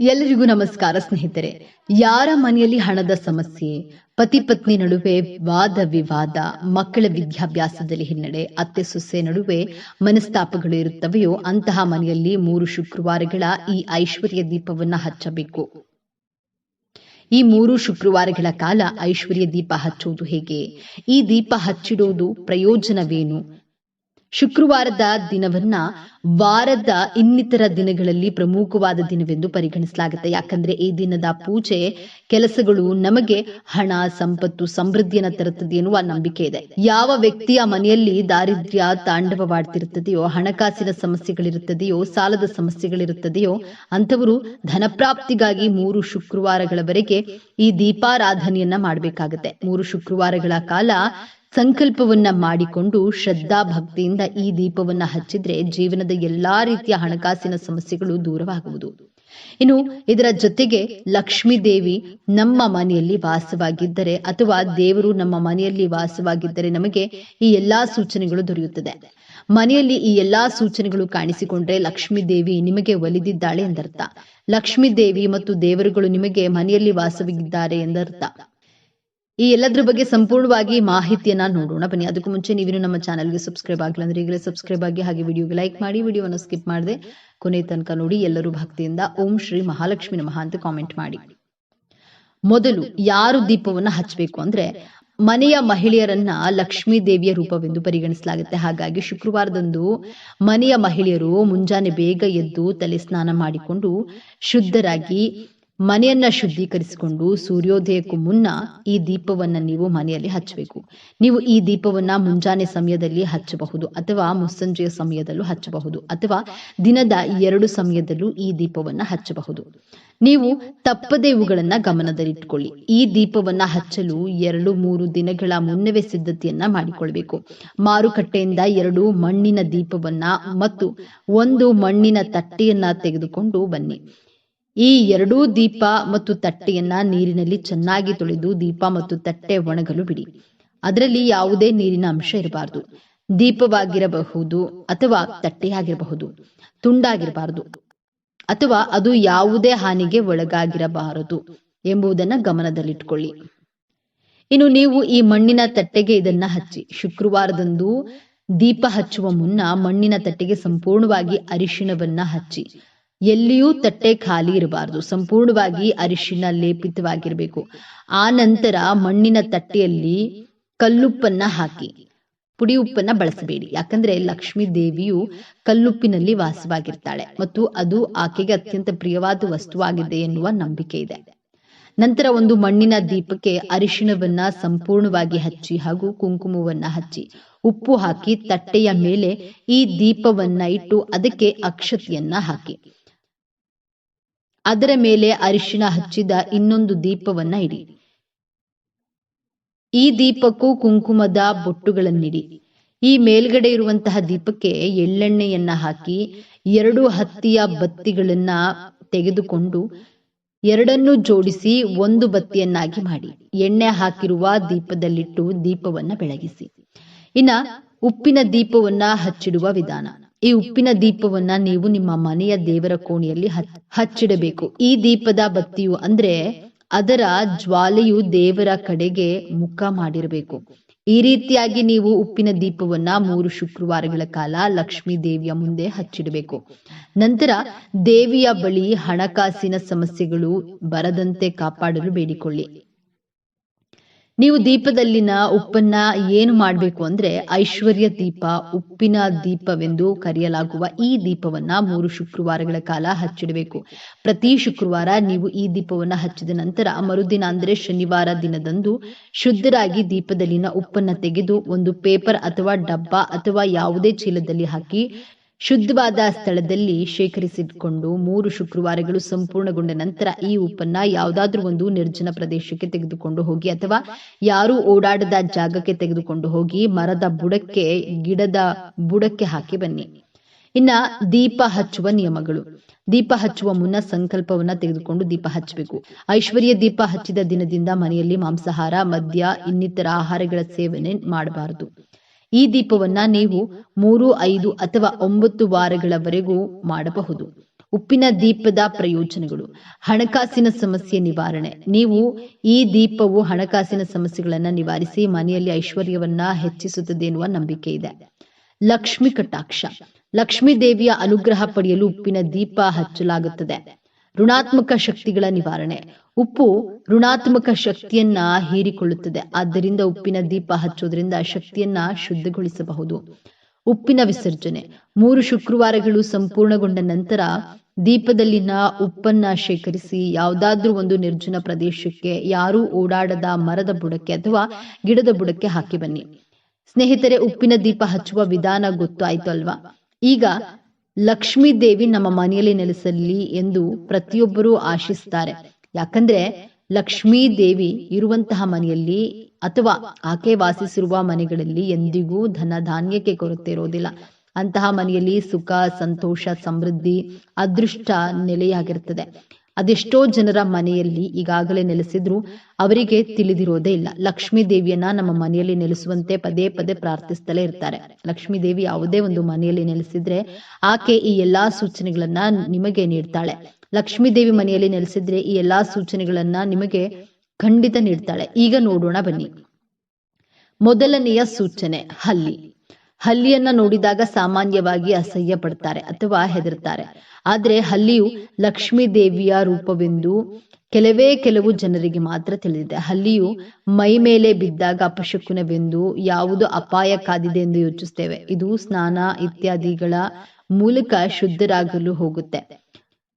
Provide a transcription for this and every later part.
ಎಲ್ಲರಿಗೂ ನಮಸ್ಕಾರ ಸ್ನೇಹಿತರೆ. ಯಾರ ಮನೆಯಲ್ಲಿ ಹಣದ ಸಮಸ್ಯೆ, ಪತಿ ಪತ್ನಿ ನಡುವೆ ವಾದ ವಿವಾದ, ಮಕ್ಕಳ ವಿದ್ಯಾಭ್ಯಾಸದಲ್ಲಿ ಹಿನ್ನಡೆ, ಅತ್ತೆ ಸೊಸೆ ನಡುವೆ ಮನಸ್ತಾಪಗಳು ಇರುತ್ತವೆಯೋ ಅಂತಹ ಮನೆಯಲ್ಲಿ ಮೂರು ಶುಕ್ರವಾರಗಳ ಈ ಐಶ್ವರ್ಯ ದೀಪವನ್ನ ಹಚ್ಚಬೇಕು. ಈ ಮೂರು ಶುಕ್ರವಾರಗಳ ಕಾಲ ಐಶ್ವರ್ಯ ದೀಪ ಹಚ್ಚುವುದು ಹೇಗೆ? ಈ ದೀಪ ಹಚ್ಚಿಡುವುದು ಪ್ರಯೋಜನವೇನು? ಶುಕ್ರವಾರದ ದಿನವನ್ನ ವಾರದ ಇನ್ನಿತರ ದಿನಗಳಲ್ಲಿ ಪ್ರಮುಖವಾದ ದಿನವೆಂದು ಪರಿಗಣಿಸಲಾಗುತ್ತೆ. ಯಾಕಂದ್ರೆ ಈ ದಿನದ ಪೂಜೆ ಕೆಲಸಗಳು ನಮಗೆ ಹಣ, ಸಂಪತ್ತು, ಸಮೃದ್ಧಿಯನ್ನ ತರುತ್ತದೆ ಎನ್ನುವ ನಂಬಿಕೆ ಇದೆ. ಯಾವ ವ್ಯಕ್ತಿಯ ಮನೆಯಲ್ಲಿ ದಾರಿದ್ರ್ಯ, ತಾಂಡವವಾಡ್ತಿರುತ್ತದೆಯೋ, ಹಣಕಾಸಿನ ಸಮಸ್ಯೆಗಳಿರುತ್ತದೆಯೋ, ಸಾಲದ ಸಮಸ್ಯೆಗಳಿರುತ್ತದೆಯೋ, ಅಂಥವರು ಧನಪ್ರಾಪ್ತಿಗಾಗಿ ಮೂರು ಶುಕ್ರವಾರಗಳವರೆಗೆ ಈ ದೀಪಾರಾಧನೆಯನ್ನ ಮಾಡಬೇಕಾಗುತ್ತೆ. ಮೂರು ಶುಕ್ರವಾರಗಳ ಕಾಲ ಸಂಕಲ್ಪವನ್ನ ಮಾಡಿಕೊಂಡು ಶ್ರದ್ಧಾ ಭಕ್ತಿಯಿಂದ ಈ ದೀಪವನ್ನ ಹಚ್ಚಿದ್ರೆ ಜೀವನದ ಎಲ್ಲಾ ರೀತಿಯ ಹಣಕಾಸಿನ ಸಮಸ್ಯೆಗಳು ದೂರವಾಗುವುದು. ಇನ್ನು ಇದರ ಜೊತೆಗೆ ಲಕ್ಷ್ಮೀ ದೇವಿ ನಮ್ಮ ಮನೆಯಲ್ಲಿ ವಾಸವಾಗಿದ್ದರೆ ಅಥವಾ ದೇವರು ನಮ್ಮ ಮನೆಯಲ್ಲಿ ವಾಸವಾಗಿದ್ದರೆ ನಮಗೆ ಈ ಎಲ್ಲಾ ಸೂಚನೆಗಳು ದೊರೆಯುತ್ತದೆ. ಮನೆಯಲ್ಲಿ ಈ ಎಲ್ಲಾ ಸೂಚನೆಗಳು ಕಾಣಿಸಿಕೊಂಡ್ರೆ ಲಕ್ಷ್ಮೀ ದೇವಿ ನಿಮಗೆ ಒಲಿದಿದ್ದಾಳೆ ಎಂದರ್ಥ. ಲಕ್ಷ್ಮೀ ದೇವಿ ಮತ್ತು ದೇವರುಗಳು ನಿಮಗೆ ಮನೆಯಲ್ಲಿ ವಾಸವಾಗಿದ್ದಾರೆ ಎಂದರ್ಥ. ಈ ಎಲ್ಲದ್ರ ಬಗ್ಗೆ ಸಂಪೂರ್ಣವಾಗಿ ಮಾಹಿತಿಯನ್ನ ನೋಡೋಣ. ಬನ್ನಿ, ಅದಕ್ಕೂ ಮುಂಚೆ ನೀವೇನು ನಮ್ಮ ಚಾನಲ್ಗೆ ಸಬ್ಸ್ಕ್ರೈಬ್ ಆಗಿಲ್ಲ ಅಂದ್ರೆ ಈಗಲೇ ಸಬ್ಸ್ಕ್ರೈಬ್ ಆಗಿ ಹಾಗೆ ವಿಡಿಯೋಗೆ ಲೈಕ್ ಮಾಡಿ, ವಿಡಿಯೋವನ್ನು ಸ್ಕಿಪ್ ಮಾಡದೆ ಕೊನೆ ತನಕ ನೋಡಿ ಎಲ್ಲರೂ ಭಕ್ತಿಯಿಂದ ಓಂ ಶ್ರೀ ಮಹಾಲಕ್ಷ್ಮಿ ನಮಃ ಅಂತ ಕಾಮೆಂಟ್ ಮಾಡಿ. ಮೊದಲು ಯಾರು ದೀಪವನ್ನ ಹಚ್ಚಬೇಕು ಅಂದ್ರೆ ಮನೆಯ ಮಹಿಳೆಯರನ್ನ ಲಕ್ಷ್ಮೀ ದೇವಿಯ ರೂಪವೆಂದು ಪರಿಗಣಿಸಲಾಗುತ್ತೆ. ಹಾಗಾಗಿ ಶುಕ್ರವಾರದಂದು ಮನೆಯ ಮಹಿಳೆಯರು ಮುಂಜಾನೆ ಬೇಗ ಎದ್ದು ತಲೆ ಸ್ನಾನ ಮಾಡಿಕೊಂಡು ಶುದ್ಧರಾಗಿ ಮನೆಯನ್ನ ಶುದ್ಧೀಕರಿಸಿಕೊಂಡು ಸೂರ್ಯೋದಯಕ್ಕೂ ಮುನ್ನ ಈ ದೀಪವನ್ನ ನೀವು ಮನೆಯಲ್ಲಿ ಹಚ್ಚಬೇಕು. ನೀವು ಈ ದೀಪವನ್ನ ಮುಂಜಾನೆ ಸಮಯದಲ್ಲಿ ಹಚ್ಚಬಹುದು ಅಥವಾ ಮುಸ್ಸಂಜೆಯ ಸಮಯದಲ್ಲೂ ಹಚ್ಚಬಹುದು ಅಥವಾ ದಿನದ ಎರಡು ಸಮಯದಲ್ಲೂ ಈ ದೀಪವನ್ನ ಹಚ್ಚಬಹುದು. ನೀವು ತಪ್ಪದೇ ಇವುಗಳನ್ನ ಗಮನದಲ್ಲಿಟ್ಕೊಳ್ಳಿ. ಈ ದೀಪವನ್ನ ಹಚ್ಚಲು ಎರಡು ಮೂರು ದಿನಗಳ ಮುನ್ನವೇ ಸಿದ್ಧತೆಯನ್ನ ಮಾಡಿಕೊಳ್ಬೇಕು. ಮಾರುಕಟ್ಟೆಯಿಂದ ಎರಡು ಮಣ್ಣಿನ ದೀಪವನ್ನ ಮತ್ತು ಒಂದು ಮಣ್ಣಿನ ತಟ್ಟೆಯನ್ನ ತೆಗೆದುಕೊಂಡು ಬನ್ನಿ. ಈ ಎರಡೂ ದೀಪ ಮತ್ತು ತಟ್ಟೆಯನ್ನ ನೀರಿನಲ್ಲಿ ಚೆನ್ನಾಗಿ ತೊಳೆದು ದೀಪ ಮತ್ತು ತಟ್ಟೆ ಒಣಗಲು ಬಿಡಿ. ಅದರಲ್ಲಿ ಯಾವುದೇ ನೀರಿನ ಅಂಶ ಇರಬಾರದು. ದೀಪವಾಗಿರಬಹುದು ಅಥವಾ ತಟ್ಟೆಯಾಗಿರಬಹುದು, ತುಂಡಾಗಿರಬಾರದು, ಅಥವಾ ಅದು ಯಾವುದೇ ಹಾನಿಗೆ ಒಳಗಾಗಿರಬಾರದು ಎಂಬುದನ್ನ ಗಮನದಲ್ಲಿಟ್ಕೊಳ್ಳಿ. ಇನ್ನು ನೀವು ಈ ಮಣ್ಣಿನ ತಟ್ಟೆಗೆ ಇದನ್ನ ಹಚ್ಚಿ. ಶುಕ್ರವಾರದಂದು ದೀಪ ಹಚ್ಚುವ ಮುನ್ನ ಮಣ್ಣಿನ ತಟ್ಟೆಗೆ ಸಂಪೂರ್ಣವಾಗಿ ಅರಿಶಿಣವನ್ನ ಹಚ್ಚಿ. ಎಲ್ಲಿಯೂ ತಟ್ಟೆ ಖಾಲಿ ಇರಬಾರದು. ಸಂಪೂರ್ಣವಾಗಿ ಅರಿಶಿನ ಲೇಪಿತವಾಗಿರಬೇಕು. ಆ ನಂತರ ಮಣ್ಣಿನ ತಟ್ಟೆಯಲ್ಲಿ ಕಲ್ಲುಪ್ಪನ್ನ ಹಾಕಿ. ಪುಡಿ ಉಪ್ಪನ್ನ ಬಳಸಬೇಡಿ. ಯಾಕಂದ್ರೆ ಲಕ್ಷ್ಮೀ ದೇವಿಯು ಕಲ್ಲುಪ್ಪಿನಲ್ಲಿ ವಾಸವಾಗಿರ್ತಾಳೆ ಮತ್ತು ಅದು ಆಕೆಗೆ ಅತ್ಯಂತ ಪ್ರಿಯವಾದ ವಸ್ತುವಾಗಿದೆ ಎನ್ನುವ ನಂಬಿಕೆ ಇದೆ. ನಂತರ ಒಂದು ಮಣ್ಣಿನ ದೀಪಕ್ಕೆ ಅರಿಶಿಣವನ್ನ ಸಂಪೂರ್ಣವಾಗಿ ಹಚ್ಚಿ ಹಾಗೂ ಕುಂಕುಮವನ್ನ ಹಚ್ಚಿ. ಉಪ್ಪು ಹಾಕಿ ತಟ್ಟೆಯ ಮೇಲೆ ಈ ದೀಪವನ್ನ ಇಟ್ಟು ಅದಕ್ಕೆ ಅಕ್ಷತೆಯನ್ನ ಹಾಕಿ. ಅದರ ಮೇಲೆ ಅರಿಶಿನ ಹಚ್ಚಿದ ಇನ್ನೊಂದು ದೀಪವನ್ನ ಇಡಿ. ಈ ದೀಪಕ್ಕೂ ಕುಂಕುಮದ ಬೊಟ್ಟುಗಳನ್ನಿಡಿ. ಈ ಮೇಲ್ಗಡೆ ಇರುವಂತಹ ದೀಪಕ್ಕೆ ಎಳ್ಳೆಣ್ಣೆಯನ್ನ ಹಾಕಿ ಎರಡು ಹತ್ತಿಯ ಬತ್ತಿಗಳನ್ನ ತೆಗೆದುಕೊಂಡು ಎರಡನ್ನು ಜೋಡಿಸಿ ಒಂದು ಬತ್ತಿಯನ್ನಾಗಿ ಮಾಡಿ. ಎಣ್ಣೆ ಹಾಕಿರುವ ದೀಪದಲ್ಲಿಟ್ಟು ದೀಪವನ್ನ ಬೆಳಗಿಸಿ. ಇನ್ನ ಉಪ್ಪಿನ ದೀಪವನ್ನ ಹಚ್ಚಿಡುವ ವಿಧಾನ. ಈ ಉಪ್ಪಿನ ದೀಪವನ್ನ ನೀವು ನಿಮ್ಮ ಮನೆಯ ದೇವರ ಕೋಣೆಯಲ್ಲಿ ಹಚ್ಚಿಡಬೇಕು. ಈ ದೀಪದ ಬತ್ತಿಯು ಅಂದ್ರೆ ಅದರ ಜ್ವಾಲೆಯು ದೇವರ ಕಡೆಗೆ ಮುಖ ಮಾಡಿರಬೇಕು. ಈ ರೀತಿಯಾಗಿ ನೀವು ಉಪ್ಪಿನ ದೀಪವನ್ನ ಮೂರು ಶುಕ್ರವಾರಗಳ ಕಾಲ ಲಕ್ಷ್ಮೀ ದೇವಿಯ ಮುಂದೆ ಹಚ್ಚಿಡಬೇಕು. ನಂತರ ದೇವಿಯ ಬಳಿ ಹಣಕಾಸಿನ ಸಮಸ್ಯೆಗಳು ಬರದಂತೆ ಕಾಪಾಡಲು ಬೇಡಿಕೊಳ್ಳಿ. ನೀವು ದೀಪದಲ್ಲಿನ ಉಪ್ಪನ್ನ ಏನು ಮಾಡಬೇಕು ಅಂದ್ರೆ ಐಶ್ವರ್ಯ ದೀಪ, ಉಪ್ಪಿನ ದೀಪವೆಂದು ಕರೆಯಲಾಗುವ ಈ ದೀಪವನ್ನ ಮೂರು ಶುಕ್ರವಾರಗಳ ಕಾಲ ಹಚ್ಚಿಡಬೇಕು. ಪ್ರತಿ ಶುಕ್ರವಾರ ನೀವು ಈ ದೀಪವನ್ನ ಹಚ್ಚಿದ ನಂತರ ಮರುದಿನ ಅಂದ್ರೆ ಶನಿವಾರ ದಿನದಂದು ಶುದ್ಧರಾಗಿ ದೀಪದಲ್ಲಿನ ಉಪ್ಪನ್ನ ತೆಗೆದು ಒಂದು ಪೇಪರ್ ಅಥವಾ ಡಬ್ಬ ಅಥವಾ ಯಾವುದೇ ಚೀಲದಲ್ಲಿ ಹಾಕಿ ಶುದ್ಧವಾದ ಸ್ಥಳದಲ್ಲಿ ಶೇಖರಿಸಿಕೊಂಡು ಮೂರು ಶುಕ್ರವಾರಗಳು ಸಂಪೂರ್ಣಗೊಂಡ ನಂತರ ಈ ಉಪ್ಪನ್ನ ಯಾವುದಾದ್ರೂ ಒಂದು ನಿರ್ಜನ ಪ್ರದೇಶಕ್ಕೆ ತೆಗೆದುಕೊಂಡು ಹೋಗಿ ಅಥವಾ ಯಾರು ಓಡಾಡದ ಜಾಗಕ್ಕೆ ತೆಗೆದುಕೊಂಡು ಹೋಗಿ ಮರದ ಬುಡಕ್ಕೆ, ಗಿಡದ ಬುಡಕ್ಕೆ ಹಾಕಿ ಬನ್ನಿ. ಇನ್ನ ದೀಪ ಹಚ್ಚುವ ನಿಯಮಗಳು. ದೀಪ ಹಚ್ಚುವ ಮುನ್ನ ಸಂಕಲ್ಪವನ್ನ ತೆಗೆದುಕೊಂಡು ದೀಪ ಹಚ್ಚಬೇಕು. ಐಶ್ವರ್ಯ ದೀಪ ಹಚ್ಚಿದ ದಿನದಿಂದ ಮನೆಯಲ್ಲಿ ಮಾಂಸಾಹಾರ, ಮದ್ಯ, ಇನ್ನಿತರ ಆಹಾರಗಳ ಸೇವನೆ ಮಾಡಬಾರದು. ಈ ದೀಪವನ್ನ ನೀವು ಮೂರು, ಐದು ಅಥವಾ ಒಂಬತ್ತು ವಾರಗಳವರೆಗೂ ಮಾಡಬಹುದು. ಉಪ್ಪಿನ ದೀಪದ ಪ್ರಯೋಜನಗಳು. ಹಣಕಾಸಿನ ಸಮಸ್ಯೆ ನಿವಾರಣೆ. ನೀವು ಈ ದೀಪವು ಹಣಕಾಸಿನ ಸಮಸ್ಯೆಗಳನ್ನ ನಿವಾರಿಸಿ ಮನೆಯಲ್ಲಿ ಐಶ್ವರ್ಯವನ್ನ ಹೆಚ್ಚಿಸುತ್ತದೆ ಎನ್ನುವ ನಂಬಿಕೆ ಇದೆ. ಲಕ್ಷ್ಮಿ ಕಟಾಕ್ಷ. ಲಕ್ಷ್ಮೀ ದೇವಿಯ ಅನುಗ್ರಹ ಪಡೆಯಲು ಉಪ್ಪಿನ ದೀಪ ಹಚ್ಚಲಾಗುತ್ತದೆ. ಋಣಾತ್ಮಕ ಶಕ್ತಿಗಳ ನಿವಾರಣೆ. ಉಪ್ಪು ಋಣಾತ್ಮಕ ಶಕ್ತಿಯನ್ನ ಹೀರಿಕೊಳ್ಳುತ್ತದೆ. ಆದ್ದರಿಂದ ಉಪ್ಪಿನ ದೀಪ ಹಚ್ಚೋದ್ರಿಂದ ಶಕ್ತಿಯನ್ನ ಶುದ್ಧಗೊಳಿಸಬಹುದು. ಉಪ್ಪಿನ ವಿಸರ್ಜನೆ. ಮೂರು ಶುಕ್ರವಾರಗಳು ಸಂಪೂರ್ಣಗೊಂಡ ನಂತರ ದೀಪದಲ್ಲಿನ ಉಪ್ಪನ್ನ ಶೇಖರಿಸಿ ಯಾವುದಾದ್ರೂ ಒಂದು ನಿರ್ಜನ ಪ್ರದೇಶಕ್ಕೆ, ಯಾರೂ ಓಡಾಡದ ಮರದ ಬುಡಕ್ಕೆ ಅಥವಾ ಗಿಡದ ಬುಡಕ್ಕೆ ಹಾಕಿ ಬನ್ನಿ. ಸ್ನೇಹಿತರೆ, ಉಪ್ಪಿನ ದೀಪ ಹಚ್ಚುವ ವಿಧಾನ ಗೊತ್ತಾಯ್ತು ಅಲ್ವಾ? ಈಗ ಲಕ್ಷ್ಮೀ ದೇವಿ ನಮ್ಮ ಮನೆಯಲ್ಲಿ ನೆಲೆಸಲಿ ಎಂದು ಪ್ರತಿಯೊಬ್ಬರೂ ಆಶಿಸ್ತಾರೆ. ಯಾಕಂದ್ರೆ ಲಕ್ಷ್ಮೀ ದೇವಿ ಇರುವಂತಹ ಮನೆಯಲ್ಲಿ ಅಥವಾ ಆಕೆ ವಾಸಿಸಿರುವ ಮನೆಗಳಲ್ಲಿ ಎಂದಿಗೂ ಧನ ಧಾನ್ಯಕ್ಕೆ ಕೊರತೆ ಇರೋದಿಲ್ಲ. ಅಂತಹ ಮನೆಯಲ್ಲಿ ಸುಖ, ಸಂತೋಷ, ಸಮೃದ್ಧಿ, ಅದೃಷ್ಟ ನೆಲೆಯಾಗಿರ್ತದೆ. ಅದೆಷ್ಟೋ ಜನರ ಮನೆಯಲ್ಲಿ ಈಗಾಗಲೇ ನೆಲೆಸಿದ್ರು ಅವರಿಗೆ ತಿಳಿದಿರೋದೇ ಇಲ್ಲ. ಲಕ್ಷ್ಮೀ ದೇವಿಯನ್ನ ನಮ್ಮ ಮನೆಯಲ್ಲಿ ನೆಲೆಸುವಂತೆ ಪದೇ ಪದೇ ಪ್ರಾರ್ಥಿಸ್ತಲೇ ಇರ್ತಾರೆ. ಲಕ್ಷ್ಮೀ ದೇವಿ ಯಾವುದೇ ಒಂದು ಮನೆಯಲ್ಲಿ ನೆಲೆಸಿದ್ರೆ ಆಕೆ ಈ ಎಲ್ಲಾ ಸೂಚನೆಗಳನ್ನ ನಿಮಗೆ ನೀಡ್ತಾಳೆ. ಲಕ್ಷ್ಮೀ ದೇವಿ ಮನೆಯಲ್ಲಿ ನೆಲೆಸಿದ್ರೆ ಈ ಎಲ್ಲಾ ಸೂಚನೆಗಳನ್ನ ನಿಮಗೆ ಖಂಡಿತ ನೀಡ್ತಾಳೆ. ಈಗ ನೋಡೋಣ ಬನ್ನಿ. ಮೊದಲನೆಯ ಸೂಚನೆ, ಹಲ್ಲಿ. ಹಲ್ಲಿಯನ್ನ ನೋಡಿದಾಗ ಸಾಮಾನ್ಯವಾಗಿ ಅಸಹ್ಯ ಪಡ್ತಾರೆ ಅಥವಾ ಹೆದರ್ತಾರೆ ಆದ್ರೆ ಹಲ್ಲಿಯು ಲಕ್ಷ್ಮೀ ದೇವಿಯ ರೂಪವೆಂದು ಕೆಲವೇ ಕೆಲವು ಜನರಿಗೆ ಮಾತ್ರ ತಿಳಿದಿದೆ. ಹಲ್ಲಿಯು ಮೈ ಮೇಲೆ ಬಿದ್ದಾಗ ಅಪಶಕುನವೆಂದು ಯಾವುದು ಅಪಾಯ ಕಾದಿದೆ ಎಂದು ಯೋಚಿಸ್ತೇವೆ ಇದು ಸ್ನಾನ ಇತ್ಯಾದಿಗಳ ಮೂಲಕ ಶುದ್ಧರಾಗಲು ಹೋಗುತ್ತೆ.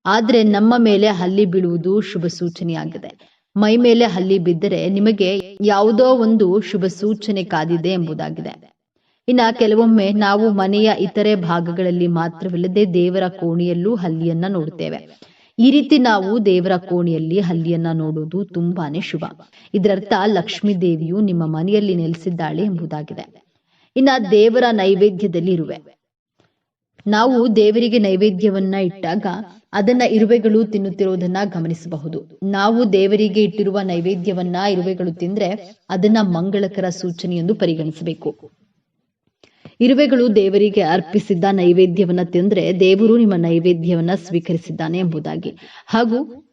ಆದ್ರೆ ನಮ್ಮ ಮೇಲೆ ಹಲ್ಲಿ ಬೀಳುವುದು ಶುಭ ಸೂಚನೆಯಾಗಿದೆ. ಮೈ ಮೇಲೆ ಹಲ್ಲಿ ಬಿದ್ದರೆ ನಿಮಗೆ ಯಾವುದೋ ಒಂದು ಶುಭ ಸೂಚನೆ ಕಾದಿದೆ ಎಂಬುದಾಗಿದೆ. ಇನ್ನ ಕೆಲವೊಮ್ಮೆ ನಾವು ಮನೆಯ ಇತರೆ ಭಾಗಗಳಲ್ಲಿ ಮಾತ್ರವಿಲ್ಲದೆ ದೇವರ ಕೋಣೆಯಲ್ಲೂ ಹಲ್ಲಿಯನ್ನ ನೋಡುತ್ತೇವೆ. ಈ ರೀತಿ ನಾವು ದೇವರ ಕೋಣೆಯಲ್ಲಿ ಹಲ್ಲಿಯನ್ನ ನೋಡುವುದು ತುಂಬಾನೇ ಶುಭ. ಇದರರ್ಥ ಲಕ್ಷ್ಮೀ ದೇವಿಯು ನಿಮ್ಮ ಮನೆಯಲ್ಲಿ ನೆಲೆಸಿದ್ದಾಳೆ ಎಂಬುದಾಗಿದೆ. ಇನ್ನ ದೇವರ ನೈವೇದ್ಯದಲ್ಲಿ ಇರುವೆ. ನಾವು ದೇವರಿಗೆ ನೈವೇದ್ಯವನ್ನ ಇಟ್ಟಾಗ ಅದನ್ನ ಇರುವೆಗಳು ತಿನ್ನುತ್ತಿರುವುದನ್ನ ಗಮನಿಸಬಹುದು. ನಾವು ದೇವರಿಗೆ ಇಟ್ಟಿರುವ ನೈವೇದ್ಯವನ್ನ ಇರುವೆಗಳು ತಿಂದ್ರೆ ಅದನ್ನ ಮಂಗಳಕರ ಸೂಚನೆ ಎಂದು ಪರಿಗಣಿಸಬೇಕು. ಇರುವೆಗಳು ದೇವರಿಗೆ ಅರ್ಪಿಸಿದ್ದ ನೈವೇದ್ಯವನ್ನ ತಿಂದ್ರೆ ದೇವರು ನಿಮ್ಮ ನೈವೇದ್ಯವನ್ನ ಸ್ವೀಕರಿಸಿದ್ದಾನೆ ಎಂಬುದಾಗಿ. ಹಾಗೂ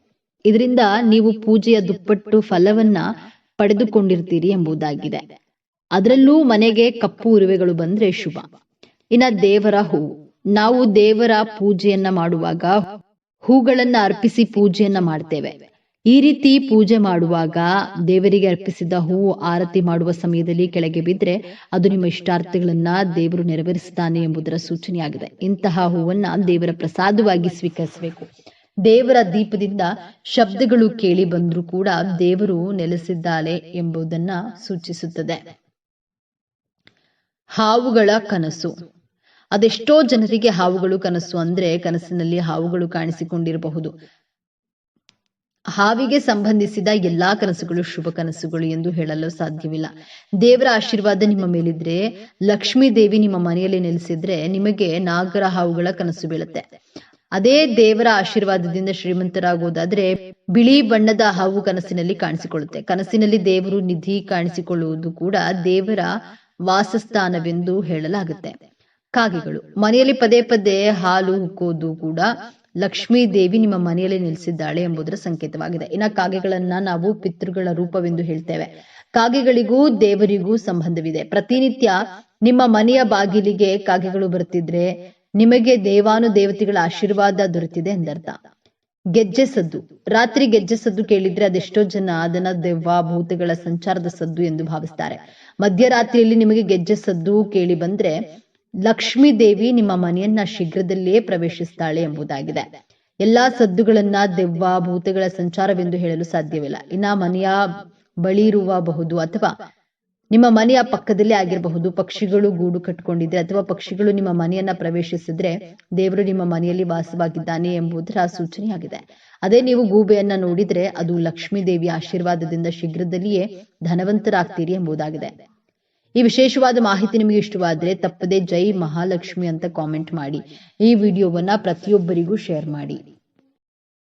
ಇದರಿಂದ ನೀವು ಪೂಜೆಯ ದುಪ್ಪಟ್ಟು ಫಲವನ್ನ ಪಡೆದುಕೊಂಡಿರ್ತೀರಿ ಎಂಬುದಾಗಿದೆ. ಅದರಲ್ಲೂ ಮನೆಗೆ ಕಪ್ಪು ಇರುವೆಗಳು ಬಂದ್ರೆ ಶುಭ. ಇನ್ನ ದೇವರ ಹೂವು. ನಾವು ದೇವರ ಪೂಜೆಯನ್ನ ಮಾಡುವಾಗ ಹೂಗಳನ್ನ ಅರ್ಪಿಸಿ ಪೂಜೆಯನ್ನ ಮಾಡ್ತೇವೆ. ಈ ರೀತಿ ಪೂಜೆ ಮಾಡುವಾಗ ದೇವರಿಗೆ ಅರ್ಪಿಸಿದ ಹೂವು ಆರತಿ ಮಾಡುವ ಸಮಯದಲ್ಲಿ ಕೆಳಗೆ ಬಿದ್ರೆ ಅದು ನಿಮ್ಮ ಇಷ್ಟಾರ್ಥಗಳನ್ನ ದೇವರು ನೆರವೇರಿಸುತ್ತಾನೆ ಎಂಬುದರ ಸೂಚನೆಯಾಗಿದೆ. ಇಂತಹ ಹೂವನ್ನ ದೇವರ ಪ್ರಸಾದವಾಗಿ ಸ್ವೀಕರಿಸಬೇಕು. ದೇವರ ದೀಪದಿಂದ ಶಬ್ದಗಳು ಕೇಳಿ ಬಂದರೂ ಕೂಡ ದೇವರು ನೆಲೆಸಿದ್ದಾಳೆ ಎಂಬುದನ್ನ ಸೂಚಿಸುತ್ತದೆ. ಹಾವುಗಳ ಕನಸು. ಅದೆಷ್ಟೋ ಜನರಿಗೆ ಹಾವುಗಳು ಕನಸು ಅಂದ್ರೆ ಕನಸಿನಲ್ಲಿ ಹಾವುಗಳು ಕಾಣಿಸಿಕೊಂಡಿರಬಹುದು. ಹಾವಿಗೆ ಸಂಬಂಧಿಸಿದ ಎಲ್ಲಾ ಕನಸುಗಳು ಶುಭ ಕನಸುಗಳು ಎಂದು ಹೇಳಲು ಸಾಧ್ಯವಿಲ್ಲ. ದೇವರ ಆಶೀರ್ವಾದ ನಿಮ್ಮ ಮೇಲಿದ್ರೆ, ಲಕ್ಷ್ಮೀ ದೇವಿ ನಿಮ್ಮ ಮನೆಯಲ್ಲಿ ನೆಲೆಸಿದ್ರೆ ನಿಮಗೆ ನಾಗರ ಹಾವುಗಳ ಕನಸು ಬೀಳುತ್ತೆ. ಅದೇ ದೇವರ ಆಶೀರ್ವಾದದಿಂದ ಶ್ರೀಮಂತರಾಗುವುದಾದ್ರೆ ಬಿಳಿ ಬಣ್ಣದ ಹಾವು ಕನಸಿನಲ್ಲಿ ಕಾಣಿಸಿಕೊಳ್ಳುತ್ತೆ. ಕನಸಿನಲ್ಲಿ ದೇವರು ನಿಧಿ ಕಾಣಿಸಿಕೊಳ್ಳುವುದು ಕೂಡ ದೇವರ ವಾಸಸ್ಥಾನವೆಂದು ಹೇಳಲಾಗುತ್ತೆ. ಕಾಗೆಗಳು. ಮನೆಯಲ್ಲಿ ಪದೇ ಪದೇ ಹಾಲು ಹುಕ್ಕೋದು ಕೂಡ ಲಕ್ಷ್ಮೀ ದೇವಿ ನಿಮ್ಮ ಮನೆಯಲ್ಲಿ ನೆಲೆಸಿದ್ದಾಳೆ ಎಂಬುದರ ಸಂಕೇತವಾಗಿದೆ. ಇನ್ನ ಕಾಗೆಗಳನ್ನ ನಾವು ಪಿತೃಗಳ ರೂಪವೆಂದು ಹೇಳ್ತೇವೆ. ಕಾಗೆಗಳಿಗೂ ದೇವರಿಗೂ ಸಂಬಂಧವಿದೆ. ಪ್ರತಿನಿತ್ಯ ನಿಮ್ಮ ಮನೆಯ ಬಾಗಿಲಿಗೆ ಕಾಗೆಗಳು ಬರುತ್ತಿದ್ರೆ ನಿಮಗೆ ದೇವಾನು ದೇವತೆಗಳ ಆಶೀರ್ವಾದ ದೊರೆತಿದೆ ಎಂದರ್ಥ. ಗೆಜ್ಜೆ ಸದ್ದು ರಾತ್ರಿ ಗೆಜ್ಜೆ ಸದ್ದು ಕೇಳಿದ್ರೆ ಅದೆಷ್ಟೋ ಜನ ಅದನ್ನ ದೆವ್ವ, ಭೂತಗಳ ಸಂಚಾರದ ಸದ್ದು ಎಂದು ಭಾವಿಸ್ತಾರೆ. ಮಧ್ಯರಾತ್ರಿಯಲ್ಲಿ ನಿಮಗೆ ಗೆಜ್ಜೆ ಸದ್ದು ಕೇಳಿ ಬಂದ್ರೆ ಲಕ್ಷ್ಮೀ ದೇವಿ ನಿಮ್ಮ ಮನೆಯನ್ನ ಶೀಘ್ರದಲ್ಲೇ ಪ್ರವೇಶಿಸ್ತಾಳೆ ಎಂಬುದಾಗಿದೆ. ಎಲ್ಲಾ ಸದ್ದುಗಳನ್ನ ದೆವ್ವ, ಭೂತಗಳ ಸಂಚಾರವೆಂದು ಹೇಳಲು ಸಾಧ್ಯವಿಲ್ಲ. ಇನ್ನ ಮನೆಯ ಬಳಿ ಇರುವಬಹುದು ಅಥವಾ ನಿಮ್ಮ ಮನೆಯ ಪಕ್ಕದಲ್ಲೇ ಆಗಿರಬಹುದು. ಪಕ್ಷಿಗಳು ಗೂಡು ಕಟ್ಕೊಂಡಿದ್ರೆ ಅಥವಾ ಪಕ್ಷಿಗಳು ನಿಮ್ಮ ಮನೆಯನ್ನ ಪ್ರವೇಶಿಸಿದ್ರೆ ದೇವರು ನಿಮ್ಮ ಮನೆಯಲ್ಲಿ ವಾಸವಾಗಿದ್ದಾನೆ ಎಂಬುದರ ಸೂಚನೆಯಾಗಿದೆ. ಅದೇ ನೀವು ಗೂಬೆಯನ್ನ ನೋಡಿದ್ರೆ ಅದು ಲಕ್ಷ್ಮೀ ದೇವಿಯ ಆಶೀರ್ವಾದದಿಂದ ಶೀಘ್ರದಲ್ಲಿಯೇ ಧನವಂತರಾಗ್ತೀರಿ ಎಂಬುದಾಗಿದೆ. ಈ ವಿಶೇಷವಾದ ಮಾಹಿತಿ ನಿಮಗೆ ಇಷ್ಟವಾದರೆ ತಪ್ಪದೆ ಜೈ ಮಹಾಲಕ್ಷ್ಮಿ ಅಂತ ಕಾಮೆಂಟ್ ಮಾಡಿ. ಈ ವಿಡಿಯೋವನ್ನ ಪ್ರತಿಯೊಬ್ಬರಿಗೂ ಶೇರ್ ಮಾಡಿ.